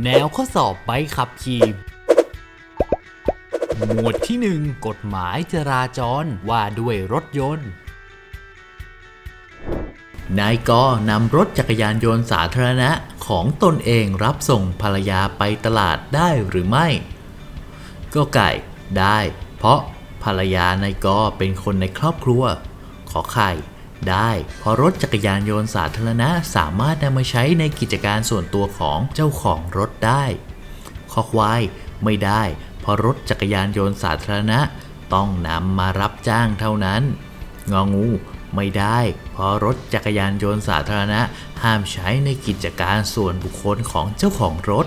แนวข้อสอบใบขับขี่หมวดที่ 1 กฎหมายจราจรว่าด้วยรถยนต์ นายกนำรถจักรยานยนต์สาธารณะของตนเองรับส่งภรรยาไปตลาดได้หรือไม่ ก็ไก่ได้ เพราะภรรยานายกเป็นคนในครอบครัว ขอไข่ ได้เพราะรถจักรยานยนต์สาธารณะสามารถนำมาใช้ในกิจการส่วนตัวของเจ้าของรถได้ข้อควายไม่ได้ เพราะรถจักรยานยนต์สาธารณะต้องนำมารับจ้างเท่านั้น งองูไม่ได้ เพราะรถจักรยานยนต์สาธารณะห้ามใช้ในกิจการส่วนบุคคลของเจ้าของรถ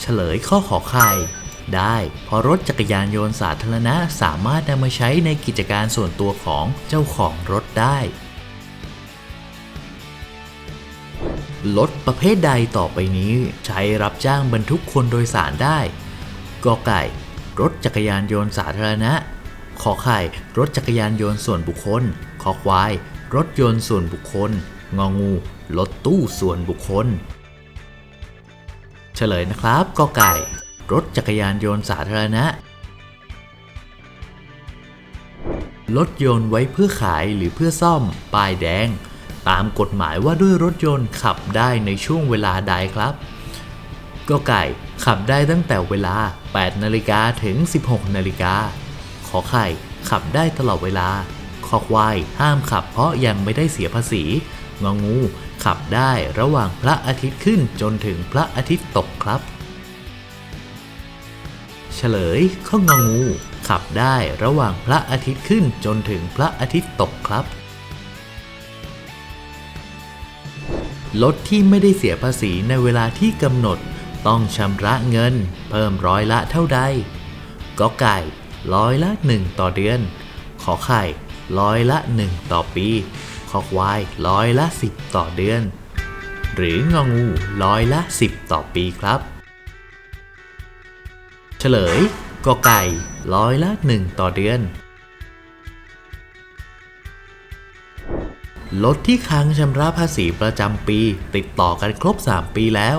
เฉลยข้อขอไข่ ได้ เพราะรถจักรยานยนต์สาธารณะสามารถนำมาใช้ในกิจการส่วนตัวของเจ้าของรถได้ รถประเภทใดต่อไปนี้ใช้รับจ้างบรรทุกคนโดยสารได้กอไก่ รถจักรยานยนต์สาธารณะขอไข่ รถจักรยานยนต์ส่วนบุคคล ขอควาย รถยนต์ส่วนบุคคล งองู รถตู้ส่วนบุคคล เฉลยนะครับกอไก่ รถจักรยานยนต์สาธารณะ รถยนต์ไว้เพื่อขายหรือเพื่อซ่อม ป้ายแดง ตามกฎหมายว่าด้วยรถยนต์ขับได้ในช่วงเวลาใดครับก็ไก่ขับได้ตั้งแต่เวลา 8 นาฬิกาถึง 16 นาฬิกา ขอไข่ขับได้ตลอดเวลาคอควายห้ามขับเพราะยังไม่ได้เสียภาษี งองู ขับได้ระหว่างพระอาทิตย์ขึ้นจนถึงพระอาทิตย์ตกครับ เฉลยข้ององู ขับได้ระหว่างพระอาทิตย์ขึ้นจนถึงพระอาทิตย์ตกครับรถที่ไม่ได้เสียภาษีในเวลาที่กำหนด ต้องชำระเงิน เพิ่มร้อยละเท่าใดก็ไก่ร้อยละ 1 ต่อเดือน ขอไข่ร้อยละ 1 ต่อปี ขอควายร้อยละ 10 ต่อเดือน หรืององูร้อยละ 10 ต่อปีครับ เฉลยกอไก่ร้อยละ 1 ต่อเดือนรถที่ค้างชำระภาษีประจำปี ติดต่อกันครบ 3 ปีแล้ว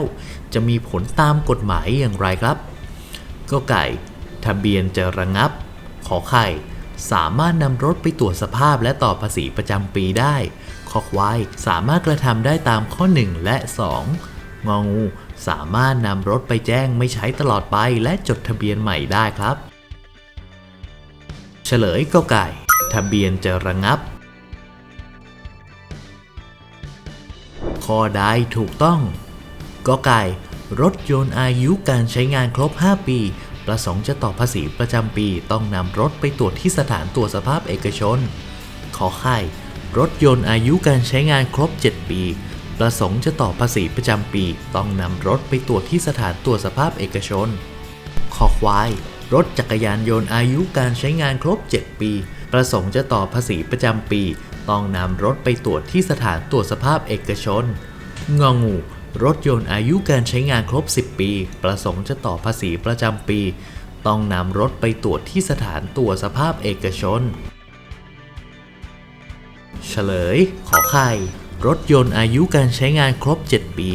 จะมีผลตามกฎหมายอย่างไรครับก็ไก่ ทะเบียนจะระงับ ขอไข่ สามารถนำรถไปตรวจสภาพและต่อภาษีประจำปีได้ ขอควาย สามารถกระทำได้ตามข้อ 1 และ 2 งองู สามารถนำรถไปแจ้งไม่ใช้ตลอดไปและจดทะเบียนใหม่ได้ครับ เฉลยก็ไก่ ทะเบียนจะระงับ ข้อใดถูกต้องก็ไก่ รถยนต์อายุการใช้งานครบ 5 ปีประสงค์จะต่อภาษีประจำปีต้องนำรถไปตรวจที่สถานตรวจสภาพเอกชน ขอไข่รถยนต์อายุการใช้งานครบ 7 ปี ประสงค์จะต่อภาษีประจำปี ต้องนำรถไปตรวจที่สถานตรวจสภาพเอกชนคอควาย รถจักรยานยนต์อายุการใช้งานครบ 7 ปี ประสงค์จะต่อภาษีประจำปี ต้องนำรถไปตรวจที่สถานตรวจสภาพเอกชน งองู รถยนต์อายุการใช้งานครบ 10 ปี ประสงค์จะต่อภาษีประจำปี ต้องนำรถไปตรวจที่สถานตรวจสภาพเอกชน เฉลย ขอไข่ รถยนต์อายุการใช้งานครบ 7 ปี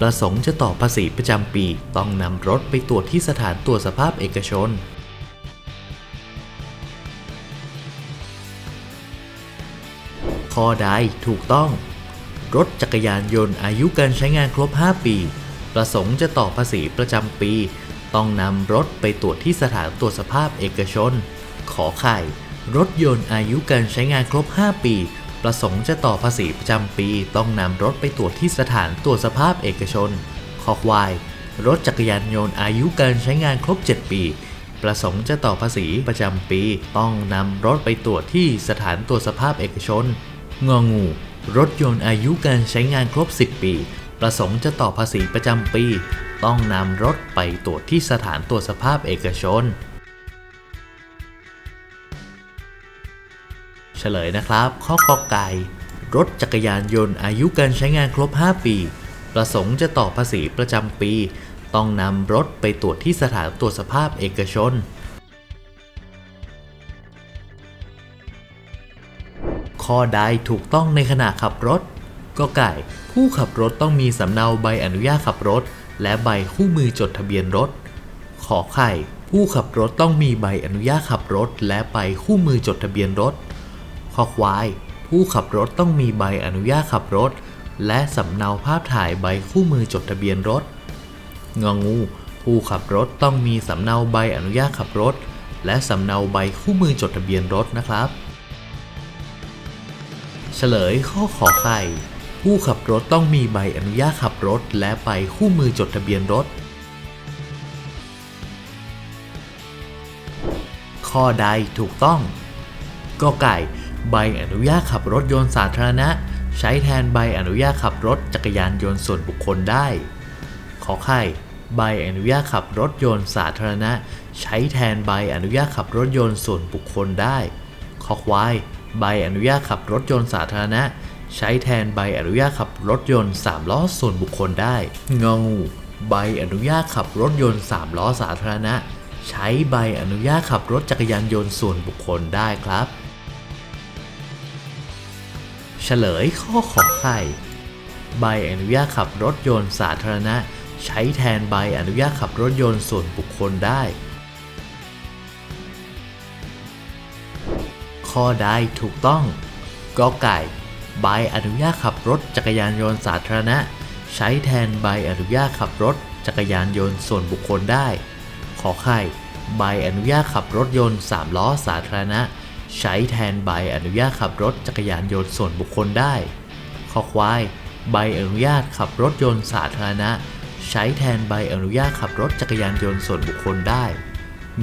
ประสงค์จะต่อภาษีประจำปี ต้องนำรถไปตรวจที่สถานตรวจสภาพเอกชน ข้อใดถูกต้อง รถจักรยานยนต์อายุการใช้งานครบ 5 ปี ประสงค์จะต่อภาษีประจำปี ต้องนำรถไปตรวจที่สถานตรวจสภาพเอกชน ขอไข่ รถยนต์อายุการใช้งานครบ 5 ปี ประสงค์จะต่อภาษีประจำปี ต้องนำรถไปตรวจที่สถานตรวจสภาพเอกชนขอควาย รถจักรยานยนต์อายุการใช้งานครบ 7 ปี ประสงค์จะต่อภาษีประจำปี ต้องนำรถไปตรวจที่สถานตรวจสภาพเอกชน งองู รถยนต์อายุการใช้งานครบ 10 ปี ประสงค์จะต่อภาษีประจำปี ต้องนำรถไปตรวจที่สถานตรวจสภาพเอกชน เฉลยนะครับ ข้อกอไก่รถจักรยานยนต์อายุการใช้งานครบ 5 ปี ประสงค์จะต่อภาษีประจำปี ต้องนำรถไปตรวจที่สถานตรวจสภาพเอกชน ข้อใดถูกต้องในขณะขับรถก็ไก่ ผู้ขับรถต้องมีสำเนาใบอนุญาตขับรถ และใบคู่มือจดทะเบียนรถ ขอไข่ ผู้ขับรถต้องมีใบอนุญาตขับรถ และใบคู่มือจดทะเบียนรถ คอควาย ผู้ขับรถต้องมีใบอนุญาตขับรถ และสำเนาภาพถ่ายใบคู่มือจดทะเบียนรถ งองู ผู้ขับรถต้องมีสำเนาใบอนุญาตขับรถ และสำเนาใบคู่มือจดทะเบียนรถนะครับ เฉลยข้อขอไข่ ผู้ขับรถต้องมีใบอนุญาตขับรถ และใบคู่มือจดทะเบียนรถข้อใดถูกต้อง ก็ไก่ ใบอนุญาตขับรถยนต์สาธารณะ ใช้แทนใบอนุญาตขับรถจักรยานยนต์ส่วนบุคคลได้ ขอไข่ใบอนุญาตขับรถยนต์สาธารณะ ใช้แทนใบอนุญาตขับรถยนต์ส่วนบุคคลได้ ขอควายใบอนุญาตขับรถยนต์สาธารณะ ใช้แทนใบอนุญาตขับรถยนต์3ล้อส่วนบุคคลได้งองูใบอนุญาตขับรถยนต์3ล้อสาธารณะ ใช้ใบอนุญาตขับรถจักรยานยนต์ส่วนบุคคลได้ครับ เฉลยข้อขอไข่ ใบอนุญาตขับรถยนต์สาธารณะ ใช้แทนใบอนุญาตขับรถยนต์ส่วนบุคคลได้ ข้อใดถูกต้องกอไก่ ใบอนุญาตขับรถจักรยานยนต์สาธารณะ ใช้แทนใบอนุญาตขับรถจักรยานยนต์ส่วนบุคคลได้ ขอไข่ ใบอนุญาตขับรถยนต์3ล้อสาธารณะ ใช้แทนใบอนุญาตขับรถจักรยานยนต์ส่วนบุคคลได้ขอควายใบอนุญาตขับรถยนต์สาธารณะ ใช้แทนใบอนุญาตขับรถจักรยานยนต์ส่วนบุคคลได้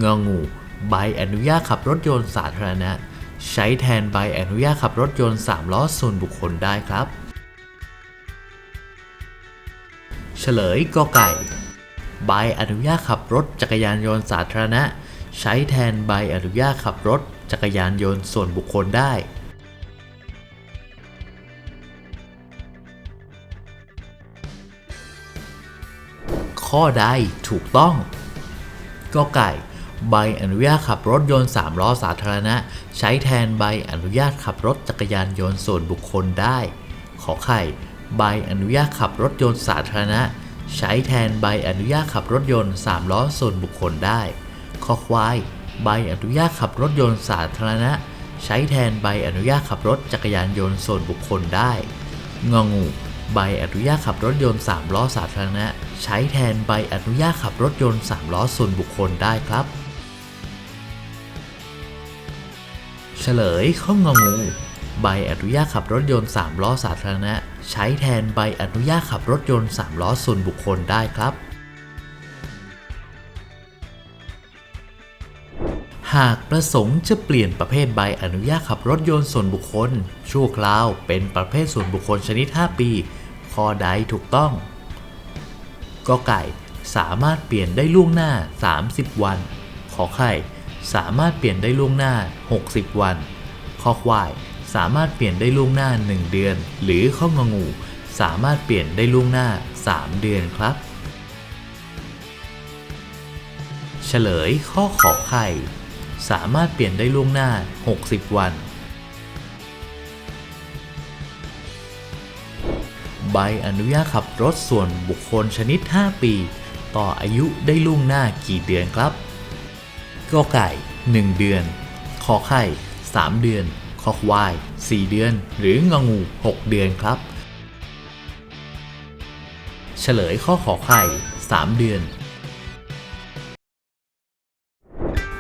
งองูใบอนุญาตขับรถยนต์สาธารณะ ใช้แทนใบอนุญาตขับรถยนต์3ล้อส่วนบุคคลได้ครับ เฉลยกอไก่ ใบอนุญาตขับรถจักรยานยนต์สาธารณะ ใช้แทนใบอนุญาตขับรถ จักรยานยนต์ส่วนบุคคลได้ ข้อใดถูกต้องก็ไก่ ใบอนุญาตขับรถยนต์ 3 ล้อสาธารณะ ใช้แทนใบอนุญาตขับรถจักรยานยนต์ส่วนบุคคลได้ ขอไข่ ใบอนุญาตขับรถยนต์สาธารณะ ใช้แทนใบอนุญาตขับรถยนต์ 3 ล้อส่วนบุคคลได้ขอควาย ใบอนุญาตขับรถยนต์สาธารณะ ใช้แทนใบอนุญาตขับรถจักรยานยนต์ส่วนบุคคลได้ งองู ใบอนุญาตขับรถยนต์3ล้อสาธารณะ ใช้แทนใบอนุญาตขับรถยนต์3ล้อส่วนบุคคลได้ครับ เฉลยข้ององู ใบอนุญาตขับรถยนต์3ล้อสาธารณะ ใช้แทนใบอนุญาตขับรถยนต์3ล้อส่วนบุคคลได้ครับ หากประสงค์จะเปลี่ยนประเภทใบอนุญาตขับรถยนต์ส่วนบุคคล ชั่วคราวเป็นประเภทส่วนบุคคลชนิด 5 ปี ข้อใดถูกต้องก็ไก่สามารถเปลี่ยนได้ล่วงหน้า 30 วัน ขอไข่สามารถเปลี่ยนได้ล่วงหน้า 60 วัน ข้อควายสามารถเปลี่ยนได้ล่วงหน้า 1 เดือน หรือข้องงู สามารถเปลี่ยนได้ล่วงหน้า 3 เดือนครับ เฉลยข้อขอไข่ สามารถเปลี่ยนได้ล่วงหน้า 60 วัน ใบอนุญาตขับรถส่วนบุคคลชนิด 5 ปี ต่ออายุได้ล่วงหน้ากี่เดือนครับก็ไก่ 1 เดือนขอไข่ 3 เดือนคอควาย 4 เดือน หรืององู 6 เดือนครับ เฉลยข้อขอไข่ 3 เดือน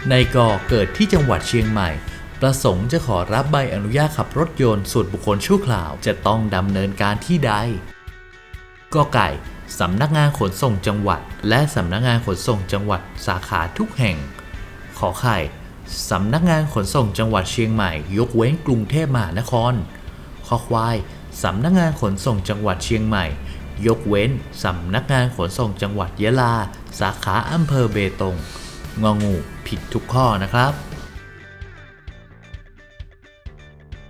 ในกอเกิดที่จังหวัดเชียงใหม่ ประสงค์จะขอรับใบอนุญาตขับรถยนต์ส่วนบุคคลชั่วคราวจะต้องดำเนินการที่ใดกอไก่สำนักงานขนส่งจังหวัด และสำนักงานขนส่งจังหวัดสาขาทุกแห่ง ขอไข่สำนักงานขนส่งจังหวัดเชียงใหม่ ยกเว้นกรุงเทพมหานคร ขอควายสำนักงานขนส่งจังหวัดเชียงใหม่ ยกเว้นสำนักงานขนส่งจังหวัดยะลา สาขาอำเภอเบตง งองูผิดทุกข้อนะครับ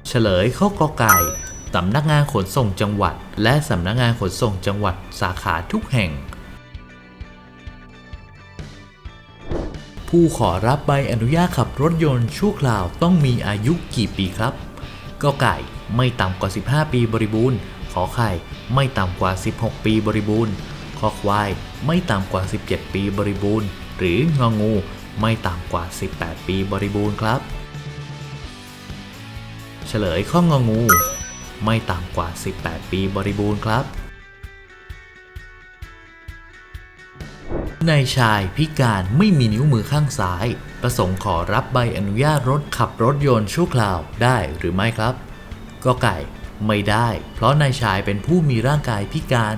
เฉลยข้อกอไก่สำนักงานขนส่งจังหวัด และสำนักงานขนส่งจังหวัดสาขาทุกแห่ง ผู้ขอรับใบอนุญาตขับรถยนต์ชั่วคราวต้องมีอายุกี่ปีครับกไก่ไม่ต่ำกว่า 15 ปีบริบูรณ์ ขอไข่ไม่ต่ำกว่า 16 ปีบริบูรณ์ ขอควายไม่ต่ำกว่า 17 ปีบริบูรณ์ หรืององูไม่ต่ำกว่า 18 ปีบริบูรณ์ครับ เฉลยข้ององู ไม่ต่ำกว่า 18 ปีบริบูรณ์ครับนายชายพิการไม่มีนิ้วมือข้างซ้าย ประสงค์ขอรับใบอนุญาตรถขับรถยนต์ชั่วคราวได้หรือไม่ครับก็ไก่ไม่ได้ เพราะนายชายเป็นผู้มีร่างกายพิการ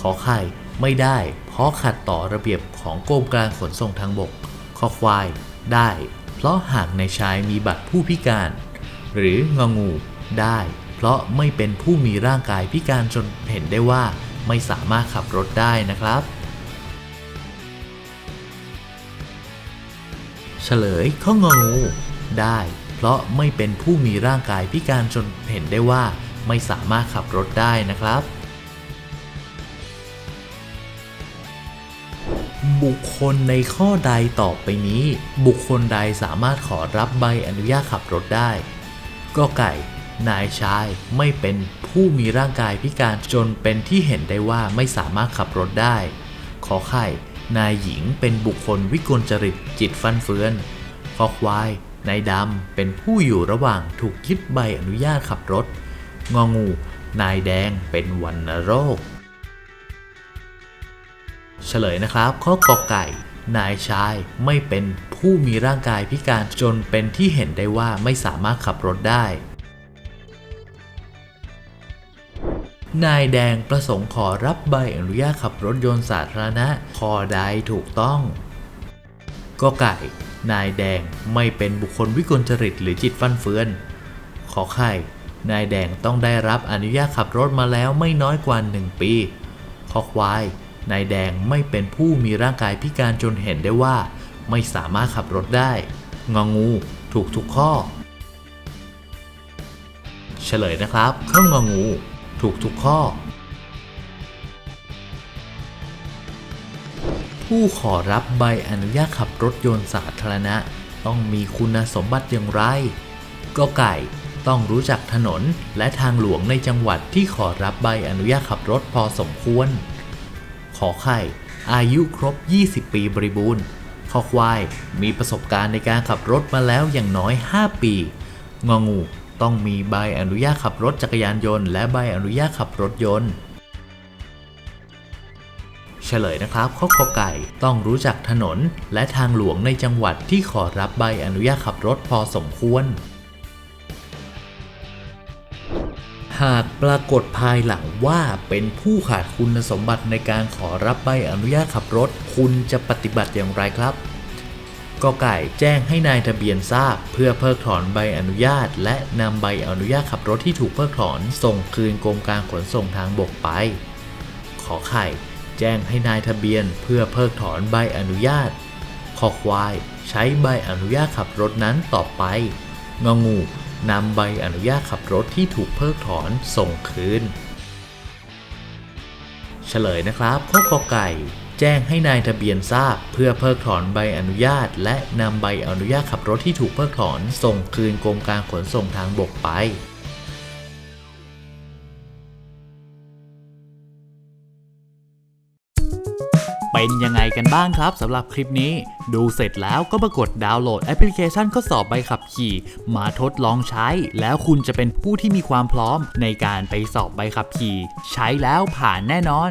ขอไข่ ไม่ได้ เพราะขัดต่อระเบียบของกรมการขนส่งทางบกข้อควาย ได้ เพราะหากในชายมีบัตรผู้พิการ หรืององู ได้ เพราะไม่เป็นผู้มีร่างกายพิการจนเห็นได้ว่าไม่สามารถขับรถได้นะครับ เฉลยข้ององู ได้ เพราะไม่เป็นผู้มีร่างกายพิการจนเห็นได้ว่าไม่สามารถขับรถได้นะครับ บุคคลในข้อใดต่อไปนี้ บุคคลใดสามารถขอรับใบอนุญาตขับรถได้ ก็ไก่ นายชายไม่เป็นผู้มีร่างกายพิการจนเป็นที่เห็นได้ว่าไม่สามารถขับรถได้ ขอไข่ นายหญิงเป็นบุคคลวิกลจริตจิตฟันเฟือนขอควายนายดำเป็นผู้อยู่ระหว่างถูกยึดใบอนุญาตขับรถ งองู นายแดงเป็นวัณโรค เฉลยนะครับ ข้อกอไก่ นายชายไม่เป็นผู้มีร่างกายพิการจนเป็นที่เห็นได้ว่าไม่สามารถขับรถได้ นายแดงประสงค์ขอรับใบอนุญาตขับรถยนต์สาธารณะข้อใดถูกต้องก็ไก่ นายแดงไม่เป็นบุคคลวิกลจริตหรือจิตฟันเฟือน ขอไข่ นายแดงต้องได้รับอนุญาตขับรถมาแล้วไม่น้อยกว่า 1 ปี ขอควาย นายแดงไม่เป็นผู้มีร่างกายพิการจนเห็นได้ว่า ไม่สามารถขับรถได้ งองูถูกทุกข้อ เฉลยนะครับข้ององู ถูกทุกข้อ ผู้ขอรับใบอนุญาตขับรถยนต์สาธารณะ ต้องมีคุณสมบัติอย่างไรก็ไก่ต้องรู้จักถนนและทางหลวงในจังหวัดที่ขอรับใบอนุญาตขับรถพอสมควร ขอไข่ อายุครบ 20 ปีบริบูรณ์ขอควาย มีประสบการณ์ในการขับรถมาแล้วอย่างน้อย 5 ปี งองู ต้องมีใบอนุญาตขับรถจักรยานยนต์ และใบอนุญาตขับรถยนต์เฉลยนะครับข้อขอไก่ต้องรู้จักถนนและทางหลวงในจังหวัดที่ขอรับใบอนุญาตขับรถพอสมควร หากปรากฏภายหลังว่าเป็นผู้ขาดคุณสมบัติในการขอรับใบอนุญาตขับรถ คุณจะปฏิบัติอย่างไรครับกไก่แจ้งให้นายทะเบียนทราบ เพื่อเพิกถอนใบอนุญาต และนำใบอนุญาตขับรถที่ถูกเพิกถอน ส่งคืนกรมการขนส่งทางบกไป ขอไข่ แจ้งให้นายทะเบียน เพื่อเพิกถอนใบอนุญาตคอควาย ใช้ใบอนุญาตขับรถนั้นต่อไปงงู นำใบอนุญาตขับรถที่ถูกเพิกถอนส่งคืน เฉลยนะครับข้อกอไก่ แจ้งให้นายทะเบียนทราบ เพื่อเพิกถอนใบอนุญาต และนำใบอนุญาตขับรถที่ถูกเพิกถอน ส่งคืนกรมการขนส่งทางบกไป เป็นยังไงกันบ้างครับสำหรับคลิปนี้ ดูเสร็จแล้วก็มากดดาวน์โหลดแอปพลิเคชันข้อสอบใบขับขี่ มาทดลองใช้ แล้วคุณจะเป็นผู้ที่มีความพร้อมในการไปสอบใบขับขี่ ใช้แล้วผ่านแน่นอน